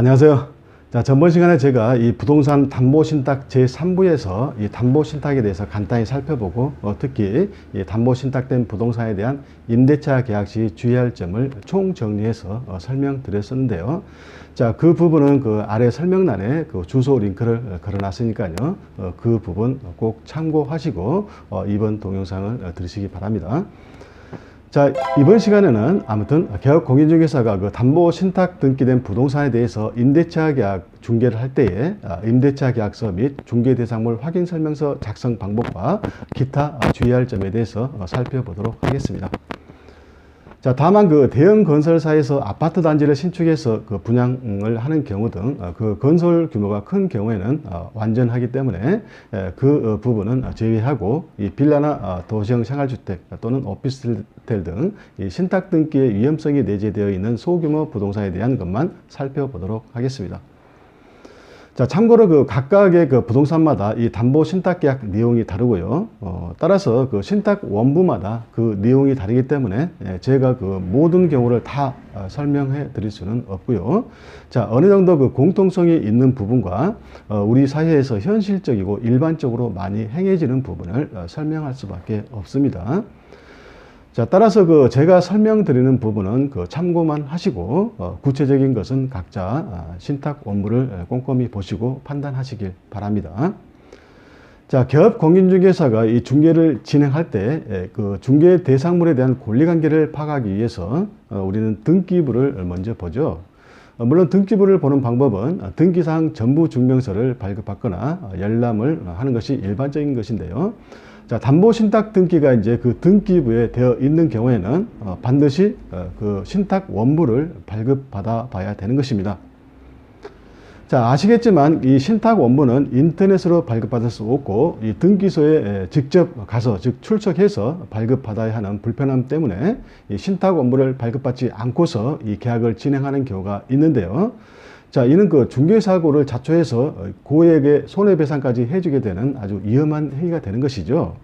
안녕하세요. 자, 전번 시간에 제가 이 부동산 담보신탁 제3부에서 이 담보신탁에 대해서 간단히 살펴보고 어, 특히 이 담보신탁된 부동산에 대한 임대차 계약 시 주의할 점을 총정리해서 어, 설명드렸었는데요. 자, 그 부분은 그 아래 설명란에 그 주소 링크를 어, 걸어놨으니까요. 어, 그 부분 꼭 참고하시고 어, 이번 동영상을 어, 들으시기 바랍니다. 자, 이번 시간에는 아무튼 개업 공인중개사가 그 담보 신탁 등기된 부동산에 대해서 임대차 계약 중개를 할 때에 아, 임대차 계약서 및 중개 대상물 확인 설명서 작성 방법과 기타 아, 주의할 점에 대해서 어, 살펴보도록 하겠습니다. 자, 다만 그 대형 건설사에서 아파트 단지를 신축해서 그 분양을 하는 경우 등 그 건설 규모가 큰 경우에는 어, 완전하기 때문에 에, 그 어, 부분은 제외하고 이 빌라나 어, 도시형 생활주택 또는 오피스텔 등이 신탁 등기의 위험성이 내재되어 있는 소규모 부동산에 대한 것만 살펴보도록 하겠습니다. 자, 참고로 그 각각의 그 부동산마다 이 담보 신탁 계약 내용이 다르고요. 어, 따라서 그 신탁 원부마다 그 내용이 다르기 때문에 예, 제가 그 모든 경우를 다 어, 설명해 드릴 수는 없고요. 자, 어느 정도 그 공통성이 있는 부분과 어, 우리 사회에서 현실적이고 일반적으로 많이 행해지는 부분을 어, 설명할 수밖에 없습니다. 자, 따라서 그 제가 설명드리는 부분은 그 참고만 하시고 어, 구체적인 것은 각자 아, 신탁 원물을 꼼꼼히 보시고 판단하시길 바랍니다. 자, 기업 공인중개사가 이 중개를 진행할 때 그 중개 대상물에 대한 권리관계를 파악하기 위해서 어, 우리는 등기부를 먼저 보죠. 어, 물론 등기부를 보는 방법은 어, 등기사항 전부 증명서를 발급받거나 어, 열람을 하는 것이 일반적인 것인데요. 자, 담보 신탁 등기가 이제 그 등기부에 되어 있는 경우에는 어, 반드시 어, 그 신탁 원부를 발급받아 봐야 되는 것입니다. 자, 아시겠지만 이 신탁 원부는 인터넷으로 발급받을 수 없고 이 등기소에 직접 가서 즉 출석해서 발급받아야 하는 불편함 때문에 이 신탁 원부를 발급받지 않고서 이 계약을 진행하는 경우가 있는데요. 자, 이는 그 중개사고를 자초해서 고액의 손해배상까지 해주게 되는 아주 위험한 행위가 되는 것이죠.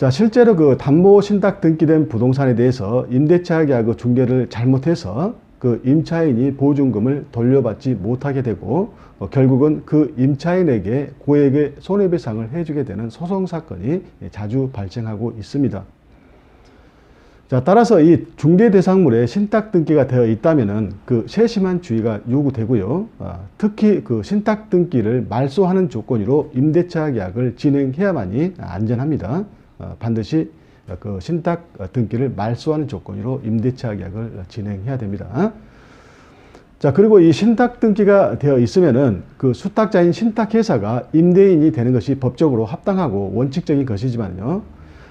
자, 실제로 그 담보 신탁 등기된 부동산에 대해서 임대차 계약 중개를 잘못해서 그 임차인이 보증금을 돌려받지 못하게 되고 어, 결국은 그 임차인에게 고액의 손해배상을 해주게 되는 소송 사건이 자주 발생하고 있습니다. 자, 따라서 이 중개 대상물에 신탁 등기가 되어 있다면은 그 세심한 주의가 요구되고요. 아, 특히 그 신탁 등기를 말소하는 조건으로 임대차 계약을 진행해야만이 안전합니다. 아, 반드시 그 신탁 등기를 말소하는 조건으로 임대차 계약을 진행해야 됩니다. 자, 그리고 이 신탁 등기가 되어 있으면은 그 수탁자인 신탁회사가 임대인이 되는 것이 법적으로 합당하고 원칙적인 것이지만요.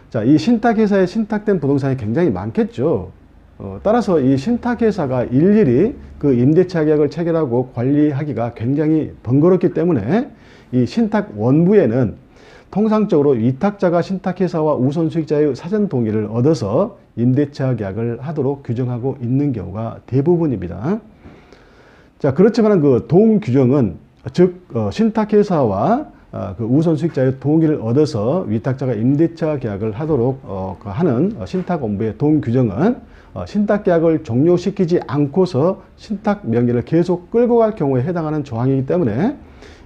자, 이 신탁회사에 신탁된 부동산이 굉장히 많겠죠. 어, 따라서 이 신탁회사가 일일이 그 임대차 계약을 체결하고 관리하기가 굉장히 번거롭기 때문에 이 신탁 원부에는 통상적으로 위탁자가 신탁회사와 우선 수익자의 사전 동의를 얻어서 임대차 계약을 하도록 규정하고 있는 경우가 대부분입니다. 자, 그렇지만 그 동규정은 즉 어, 신탁회사와 어, 그 우선 수익자의 동의를 얻어서 위탁자가 임대차 계약을 하도록 어, 그 하는 어, 신탁원부의 동규정은 어, 신탁계약을 종료시키지 않고서 신탁 명의를 계속 끌고 갈 경우에 해당하는 조항이기 때문에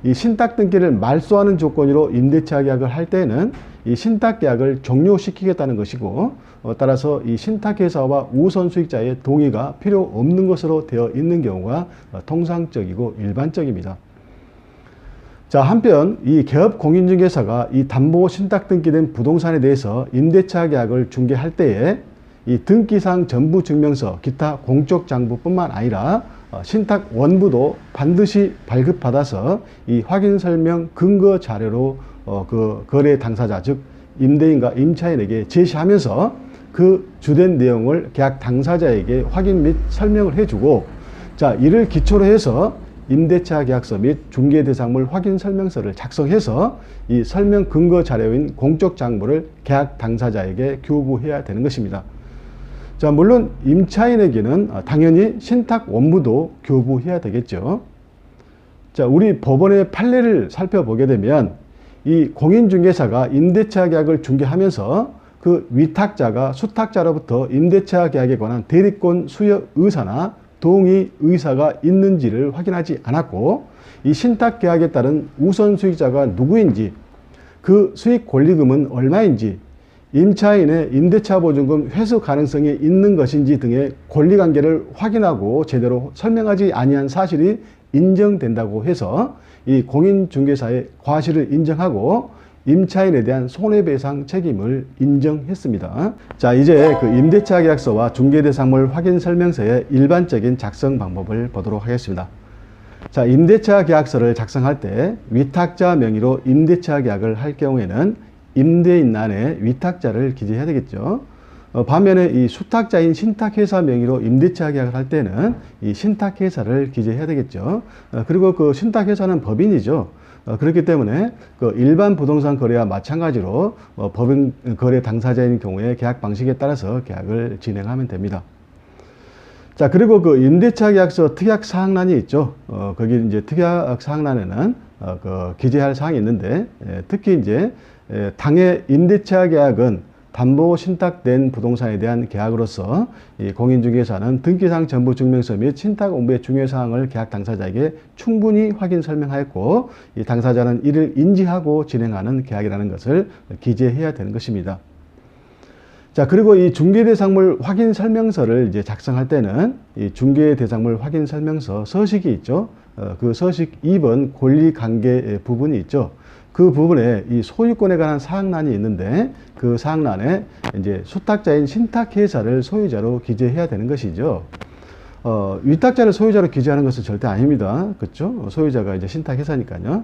이 신탁 등기를 말소하는 조건으로 임대차 계약을 할 때는 이 신탁 계약을 종료시키겠다는 것이고 어, 따라서 이 신탁회사와 우선 수익자의 동의가 필요 없는 것으로 되어 있는 경우가 어, 통상적이고 일반적입니다. 자, 한편 이 개업 공인중개사가 이 담보 신탁 등기된 부동산에 대해서 임대차 계약을 중개할 때에 이 등기상 전부 증명서, 기타 공적 장부뿐만 아니라 어, 신탁 원부도 반드시 발급받아서 이 확인 설명 근거 자료로 어, 그 거래 당사자 즉 임대인과 임차인에게 제시하면서 그 주된 내용을 계약 당사자에게 확인 및 설명을 해주고 자 이를 기초로 해서 임대차 계약서 및 중개 대상물 확인 설명서를 작성해서 이 설명 근거 자료인 공적 장부를 계약 당사자에게 교부해야 되는 것입니다. 자, 물론 임차인에게는 당연히 신탁 원부도 교부해야 되겠죠. 자, 우리 법원의 판례를 살펴보게 되면 이 공인중개사가 임대차 계약을 중개하면서 그 위탁자가 수탁자로부터 임대차 계약에 관한 대리권 수여 의사나 동의 의사가 있는지를 확인하지 않았고 이 신탁 계약에 따른 우선 수익자가 누구인지 그 수익 권리금은 얼마인지 임차인의 임대차 보증금 회수 가능성이 있는 것인지 등의 권리관계를 확인하고 제대로 설명하지 아니한 사실이 인정된다고 해서 이 공인중개사의 과실을 인정하고 임차인에 대한 손해배상 책임을 인정했습니다. 자, 이제 그 임대차 계약서와 중개대상물 확인 설명서의 일반적인 작성 방법을 보도록 하겠습니다. 자, 임대차 계약서를 작성할 때 위탁자 명의로 임대차 계약을 할 경우에는 임대인란에 위탁자를 기재해야 되겠죠. 어, 반면에 이 수탁자인 신탁회사 명의로 임대차 계약을 할 때는 이 신탁회사를 기재해야 되겠죠. 어, 그리고 그 신탁회사는 법인이죠. 어, 그렇기 때문에 그 일반 부동산 거래와 마찬가지로 어, 법인 거래 당사자인 경우에 계약 방식에 따라서 계약을 진행하면 됩니다. 자, 그리고 그 임대차 계약서 특약 사항란이 있죠. 어, 거기 이제 특약 사항란에는 어, 그 기재할 사항이 있는데, 예, 특히 이제 예, 당해 임대차 계약은 담보 신탁된 부동산에 대한 계약으로서 이 공인중개사는 등기상 전부 증명서 및 신탁 공부의 중요 사항을 계약 당사자에게 충분히 확인 설명하였고 이 당사자는 이를 인지하고 진행하는 계약이라는 것을 기재해야 되는 것입니다. 자, 그리고 이 중개대상물 확인 설명서를 이제 작성할 때는 이 중개대상물 확인 설명서 서식이 있죠. 어, 그 서식 2번 권리관계 부분이 있죠. 그 부분에 이 소유권에 관한 사항란이 있는데 그 사항란에 이제 수탁자인 신탁회사를 소유자로 기재해야 되는 것이죠. 어, 위탁자를 소유자로 기재하는 것은 절대 아닙니다. 그렇죠? 소유자가 이제 신탁회사니까요.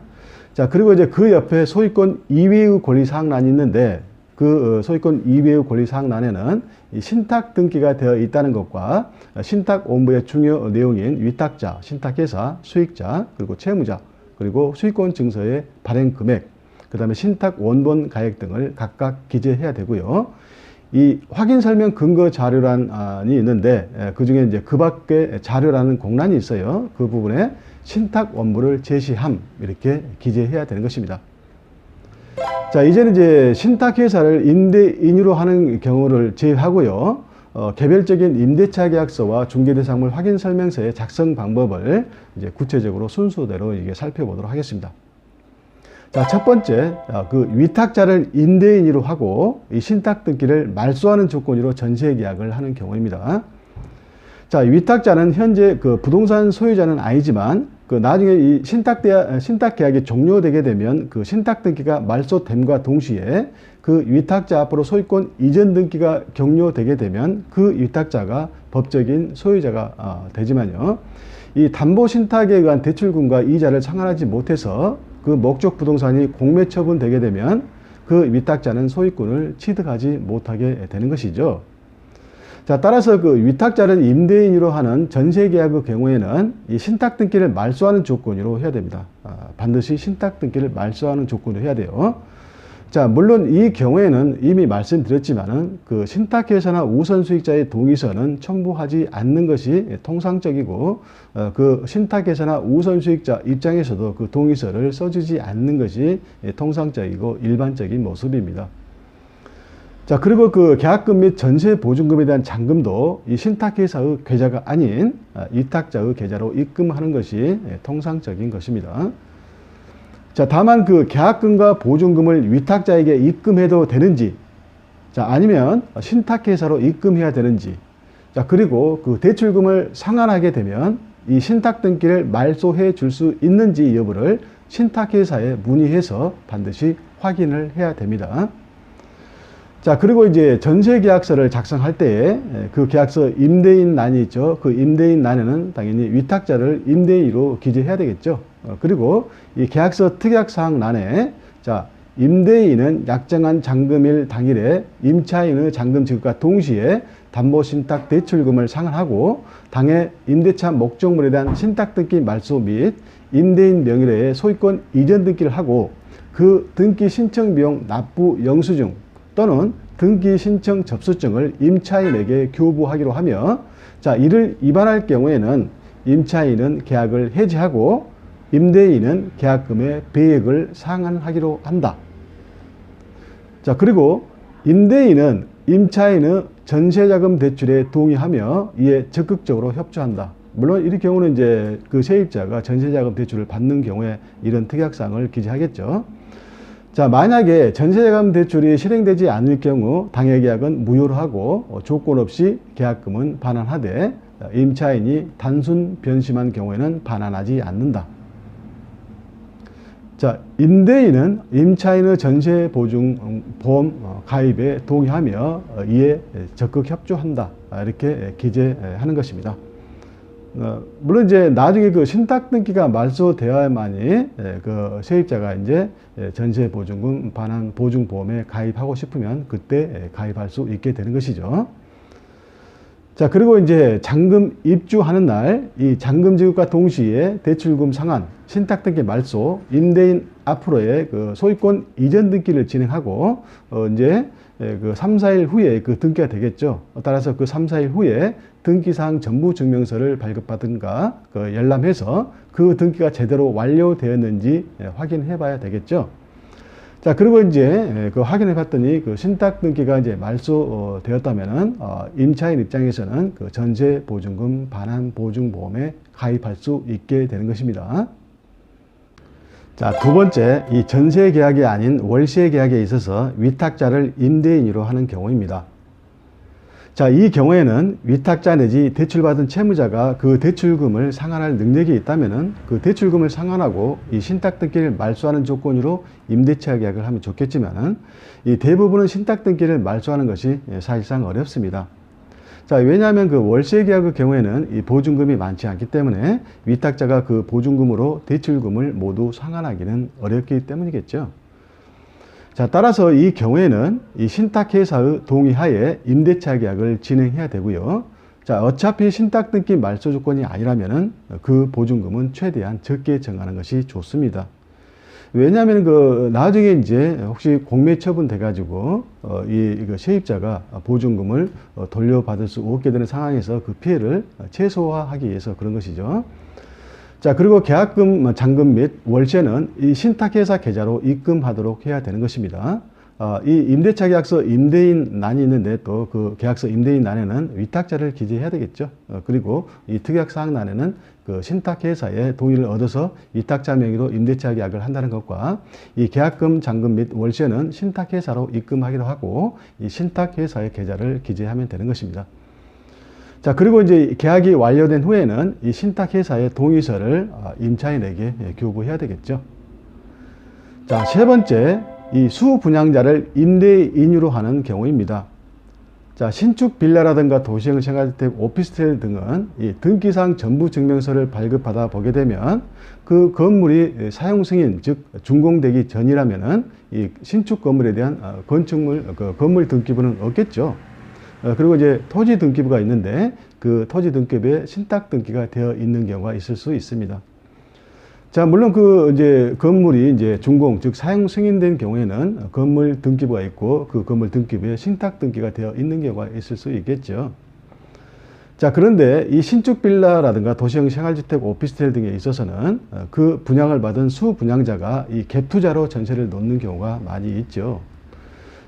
자, 그리고 이제 그 옆에 소유권 이외의 권리 사항란이 있는데 그 어, 소유권 이외의 권리 사항란에는 이 신탁 등기가 되어 있다는 것과 신탁 원부의 중요 내용인 위탁자, 신탁회사, 수익자, 그리고 채무자, 그리고 수익권 증서의 발행 금액, 그 다음에 신탁 원본 가액 등을 각각 기재해야 되고요. 이 확인 설명 근거 자료란이 있는데 그 중에 이제 그 밖에 자료라는 공란이 있어요. 그 부분에 신탁 원부를 제시함 이렇게 기재해야 되는 것입니다. 자 이제는 이제 신탁 회사를 임대인으로 하는 경우를 제외하고요. 어, 개별적인 임대차 계약서와 중개대상물 확인 설명서의 작성 방법을 이제 구체적으로 순서대로 이게 살펴보도록 하겠습니다. 자, 첫 번째, 어, 그 위탁자를 임대인으로 하고 이 신탁 등기를 말소하는 조건으로 전세 계약을 하는 경우입니다. 자, 위탁자는 현재 그 부동산 소유자는 아니지만 그 나중에 이 신탁 대학, 신탁 계약이 종료되게 되면 그 신탁 등기가 말소됨과 동시에 그 위탁자 앞으로 소유권 이전 등기가 격려되게 되면 그 위탁자가 법적인 소유자가 어, 되지만요. 이 담보 신탁에 의한 대출금과 이자를 상환하지 못해서 그 목적 부동산이 공매 처분되게 되면 그 위탁자는 소유권을 취득하지 못하게 되는 것이죠. 자, 따라서 그 위탁자를 임대인으로 하는 전세 계약의 경우에는 이 신탁 등기를 말소하는 조건으로 해야 됩니다. 아, 반드시 신탁 등기를 말소하는 조건으로 해야 돼요. 자, 물론 이 경우에는 이미 말씀드렸지만은 그 신탁회사나 우선 수익자의 동의서는 첨부하지 않는 것이 통상적이고 어, 그 신탁회사나 우선 수익자 입장에서도 그 동의서를 써주지 않는 것이 통상적이고 일반적인 모습입니다. 자, 그리고 그 계약금 및 전세 보증금에 대한 잔금도 이 신탁회사의 계좌가 아닌 아, 위탁자의 계좌로 입금하는 것이 통상적인 것입니다. 자, 다만 그 계약금과 보증금을 위탁자에게 입금해도 되는지, 자, 아니면 신탁회사로 입금해야 되는지, 자, 그리고 그 대출금을 상환하게 되면 이 신탁 등기를 말소해 줄 수 있는지 여부를 신탁회사에 문의해서 반드시 확인을 해야 됩니다. 자, 그리고 이제 전세 계약서를 작성할 때에 그 계약서 임대인 난이 있죠. 그 임대인 난에는 당연히 위탁자를 임대인으로 기재해야 되겠죠. 어, 그리고 이 계약서 특약사항 난에 자, 임대인은 약정한 잔금일 당일에 임차인의 잔금 지급과 동시에 담보 신탁 대출금을 상환하고 당해 임대차 목적물에 대한 신탁 등기 말소 및 임대인 명의의 소유권 이전 등기를 하고 그 등기 신청 비용 납부 영수증 또는 등기 신청 접수증을 임차인에게 교부하기로 하며 자 이를 위반할 경우에는 임차인은 계약을 해지하고 임대인은 계약금의 배액을 상환하기로 한다. 자 그리고 임대인은 임차인의 전세자금 대출에 동의하며 이에 적극적으로 협조한다. 물론 이 경우는 이제 그 세입자가 전세자금 대출을 받는 경우에 이런 특약사항을 기재하겠죠. 자, 만약에 전세자금 대출이 실행되지 않을 경우 당해계약은 무효로 하고 어, 조건 없이 계약금은 반환하되 어, 임차인이 단순 변심한 경우에는 반환하지 않는다. 자, 임대인은 임차인의 전세 보증 보험 어, 가입에 동의하며 이에 적극 협조한다. 아, 이렇게 기재하는 것입니다. 어, 물론 이제 나중에 그 신탁 등기가 말소되어야만이 예, 그 세입자가 이제 예, 전세 보증금 반환 보증 보험에 가입하고 싶으면 그때 예, 가입할 수 있게 되는 것이죠. 자 그리고 이제 잔금 입주하는 날 이 잔금 지급과 동시에 대출금 상환 신탁 등기 말소 임대인 앞으로의 그 소유권 이전 등기를 진행하고 어 이제 그 3, 4일 후에 그 등기가 되겠죠. 따라서 그 3, 4일 후에 등기사항 전부 증명서를 발급받은가 그 열람해서 그 등기가 제대로 완료되었는지 예, 확인해 봐야 되겠죠. 자, 그리고 이제 예, 그 확인해 봤더니 그 신탁 등기가 이제 말소되었다면은 어, 임차인 입장에서는 그 전세 보증금 반환 보증 보험에 가입할 수 있게 되는 것입니다. 자, 두 번째, 이 전세 계약이 아닌 월세 계약에 있어서 위탁자를 임대인으로 하는 경우입니다. 자, 이 경우에는 위탁자 내지 대출받은 채무자가 그 대출금을 상환할 능력이 있다면은 그 대출금을 상환하고 이 신탁 등기를 말소하는 조건으로 임대차 계약을 하면 좋겠지만은 이 대부분은 신탁 등기를 말소하는 것이 사실상 어렵습니다. 자, 왜냐하면 그 월세 계약의 경우에는 이 보증금이 많지 않기 때문에 위탁자가 그 보증금으로 대출금을 모두 상환하기는 어렵기 때문이겠죠. 자, 따라서 이 경우에는 이 신탁회사의 동의하에 임대차 계약을 진행해야 되고요. 자, 어차피 신탁 등기 말소 조건이 아니라면은 그 보증금은 최대한 적게 정하는 것이 좋습니다. 왜냐하면 그 나중에 이제 혹시 공매 처분 돼가지고 어, 이 그 세입자가 보증금을 어, 돌려받을 수 없게 되는 상황에서 그 피해를 최소화하기 위해서 그런 것이죠. 자, 그리고 계약금, 뭐 잔금 및 월세는 이 신탁회사 계좌로 입금하도록 해야 되는 것입니다. 어, 이 임대차 계약서 임대인 난이 있는데 또 그 계약서 임대인 난에는 위탁자를 기재해야 되겠죠. 어, 그리고 이 특약사항 난에는 그 신탁회사의 동의를 얻어서 위탁자 명의로 임대차 계약을 한다는 것과 이 계약금, 잔금 및 월세는 신탁회사로 입금하기로 하고 이 신탁회사의 계좌를 기재하면 되는 것입니다. 자, 그리고 이제 계약이 완료된 후에는 이 신탁회사의 동의서를 아, 임차인에게 예, 교부해야 되겠죠. 자, 세 번째, 이 수분양자를 임대인으로 하는 경우입니다. 자, 신축 빌라라든가 도시형 생활주택, 오피스텔 등은 이 등기상 전부 증명서를 발급받아 보게 되면 그 건물이 사용 승인, 즉 준공되기 전이라면은 이 신축 건물에 대한 어, 건축물, 그 건물 등기부는 없겠죠. 어, 그리고 이제 토지 등기부가 있는데 그 토지 등기부에 신탁 등기가 되어 있는 경우가 있을 수 있습니다. 자, 물론 그 이제 건물이 이제 준공, 즉 사용 승인된 경우에는 건물 등기부가 있고 그 건물 등기부에 신탁 등기가 되어 있는 경우가 있을 수 있겠죠. 자, 그런데 이 신축 빌라라든가 도시형 생활주택, 오피스텔 등에 있어서는 어, 그 분양을 받은 수 분양자가 이 갭투자로 전세를 놓는 경우가 많이 있죠.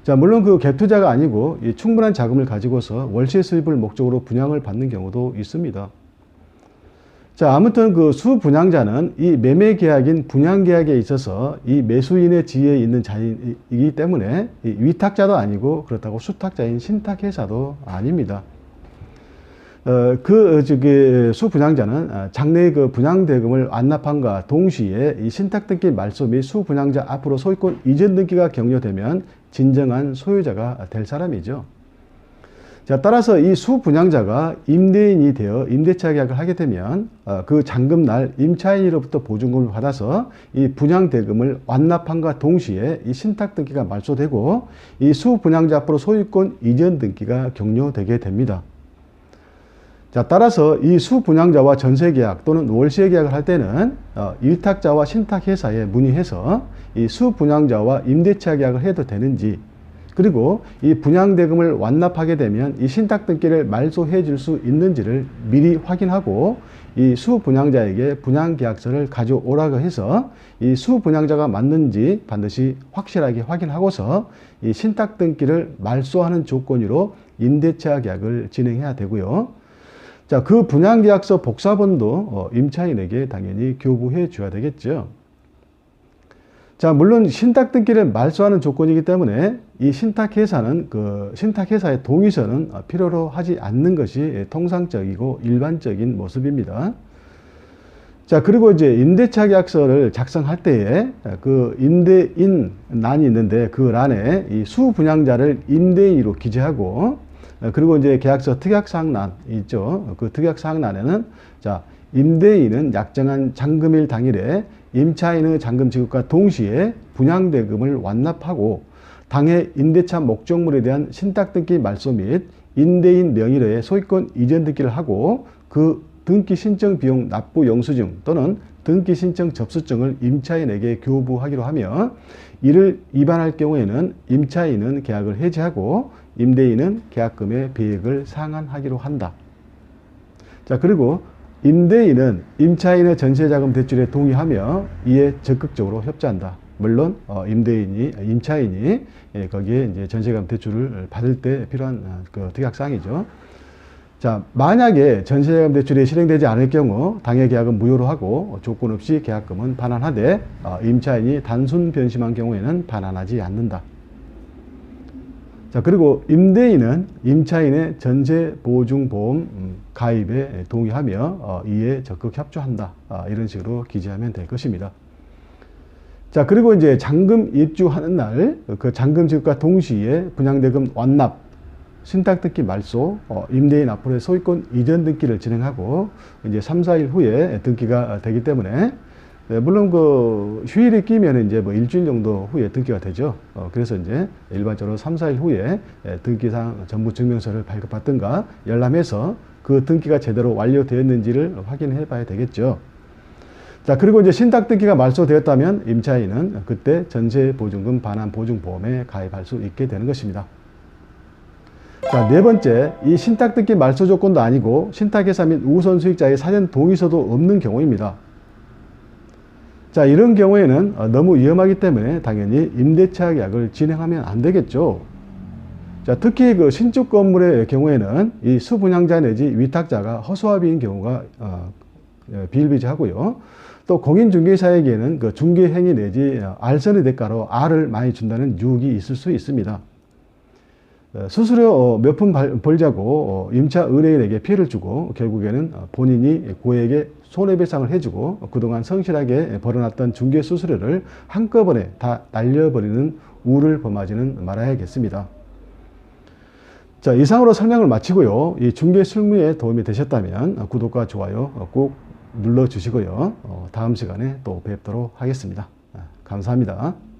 자, 물론 그 갭투자가 아니고 충분한 자금을 가지고서 월세 수입을 목적으로 분양을 받는 경우도 있습니다. 자, 아무튼 그 수분양자는 이 매매 계약인 분양 계약에 있어서 이 매수인의 지위에 있는 자이기 때문에 위탁자도 아니고 그렇다고 수탁자인 신탁회사도 아닙니다. 어, 그, 저기, 수분양자는 아, 장래의 그 분양 대금을 완납함과 동시에 이 신탁 등기 말소 및 수분양자 앞으로 소유권 이전 등기가 격려되면 진정한 소유자가 될 사람이죠. 자, 따라서 이 수분양자가 임대인이 되어 임대차 계약을 하게 되면 어, 그 잔금 날 임차인으로부터 보증금을 받아서 이 분양대금을 완납함과 동시에 이 신탁 등기가 말소되고 이 수분양자 앞으로 소유권 이전 등기가 격려되게 됩니다. 자, 따라서 이 수분양자와 전세계약 또는 월세계약을 할 때는 어, 일탁자와 신탁회사에 문의해서 이 수분양자와 임대차 계약을 해도 되는지 그리고 이 분양대금을 완납하게 되면 이 신탁 등기를 말소해 줄 수 있는지를 미리 확인하고 이 수분양자에게 분양계약서를 가져오라고 해서 이 수분양자가 맞는지 반드시 확실하게 확인하고서 이 신탁 등기를 말소하는 조건으로 임대차 계약을 진행해야 되고요. 자, 그 분양계약서 복사본도 어, 임차인에게 당연히 교부해 줘야 되겠죠. 자, 물론 신탁 등기를 말소하는 조건이기 때문에 이 신탁회사는 그 신탁회사의 동의서는 어, 필요로 하지 않는 것이 통상적이고 일반적인 모습입니다. 자, 그리고 이제 임대차 계약서를 작성할 때에 그 임대인 란이 있는데 그 란에 이 수분양자를 임대인으로 기재하고 어, 그리고 이제 계약서 특약사항 란 있죠. 그 특약사항 란에는 자, 임대인은 약정한 잔금일 당일에 임차인의 잔금 지급과 동시에 분양대금을 완납하고 당해 임대차 목적물에 대한 신탁 등기 말소 및 임대인 명의로의 소유권 이전 등기를 하고 그 등기 신청 비용 납부 영수증 또는 등기 신청 접수증을 임차인에게 교부하기로 하며 이를 위반할 경우에는 임차인은 계약을 해지하고 임대인은 계약금의 배액을 상환하기로 한다. 자, 그리고 임대인은 임차인의 전세자금 대출에 동의하며 이에 적극적으로 협조한다. 물론 어, 임대인이 임차인이 예, 거기에 이제 전세금 대출을 받을 때 필요한 어, 그 특약 사항이죠. 자, 만약에 전세자금 대출이 실행되지 않을 경우 당해 계약은 무효로 하고 조건 없이 계약금은 반환하되 어, 임차인이 단순 변심한 경우에는 반환하지 않는다. 자, 그리고 임대인은 임차인의 전세 보증 보험 음, 가입에 동의하며 어, 이에 적극 협조한다. 아, 이런 식으로 기재하면 될 것입니다. 자, 그리고 이제 잔금 입주하는 날 그 잔금 지급과 동시에 분양대금 완납, 신탁 등기 말소, 어, 임대인 앞으로의 소유권 이전 등기를 진행하고 이제 3, 4일 후에 등기가 되기 때문에 네, 물론 그 휴일이 끼면 이제 뭐 일주일 정도 후에 등기가 되죠. 어, 그래서 이제 일반적으로 3, 4일 후에 예, 등기상 전부 증명서를 발급받든가 열람해서 그 등기가 제대로 완료되었는지를 확인해 봐야 되겠죠. 자, 그리고 이제 신탁 등기가 말소되었다면 임차인은 그때 전세 보증금 반환 보증 보험에 가입할 수 있게 되는 것입니다. 자, 네 번째, 이 신탁 등기 말소 조건도 아니고 신탁회사 및 우선 수익자의 사전 동의서도 없는 경우입니다. 자, 이런 경우에는 어, 너무 위험하기 때문에 당연히 임대차 계약을 진행하면 안 되겠죠. 자, 특히 그 신축 건물의 경우에는 이 수분양자 내지 위탁자가 허수아비인 경우가 어, 예, 비일비재하고요. 또 공인중개사에게는 그 중개행위 내지 어, 알선의 대가로 R을 많이 준다는 유혹이 있을 수 있습니다. 어, 수수료 몇푼 벌자고 어, 임차 의뢰인에게 피해를 주고 결국에는 어, 본인이 고액의 손해배상을 해주고 그동안 성실하게 벌어놨던 중개 수수료를 한꺼번에 다 날려버리는 우를 범하지는 말아야겠습니다. 자, 이상으로 설명을 마치고요. 이 중개 실무에 도움이 되셨다면 구독과 좋아요 꼭 눌러주시고요. 다음 시간에 또 뵙도록 하겠습니다. 감사합니다.